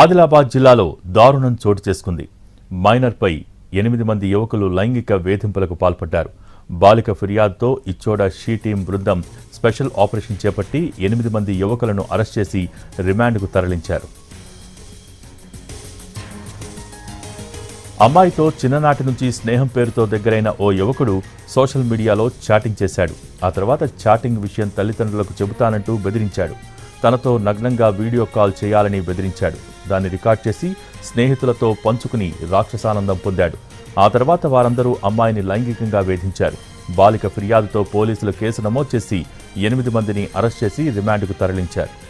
ఆదిలాబాద్ జిల్లాలో దారుణం చోటు చేసుకుంది. మైనర్పై ఎనిమిది మంది యువకులు లైంగిక వేధింపులకు పాల్పడ్డారు. బాలిక ఫిర్యాదుతో ఇచ్చోడ షీ టీం బృందం స్పెషల్ ఆపరేషన్ చేపట్టి ఎనిమిది మంది యువకులను అరెస్ట్ చేసి రిమాండ్కు తరలించారు. అమ్మాయితో చిన్ననాటి నుంచి స్నేహం పేరుతో దగ్గరైన ఓ యువకుడు సోషల్ మీడియాలో చాటింగ్ చేశాడు. ఆ తర్వాత చాటింగ్ విషయం తల్లిదండ్రులకు చెబుతానంటూ బెదిరించాడు. తనతో నగ్నంగా వీడియో కాల్ చేయాలని బెదిరించాడు. దాన్ని రికార్డ్ చేసి స్నేహితులతో పంచుకుని రాక్షసానందం పొందాడు. ఆ తర్వాత వారందరూ అమ్మాయిని లైంగికంగా వేధించారు. బాలిక ఫిర్యాదుతో పోలీసులు కేసు నమోదు చేసి ఎనిమిది మందిని అరెస్ట్ చేసి రిమాండ్కు తరలించారు.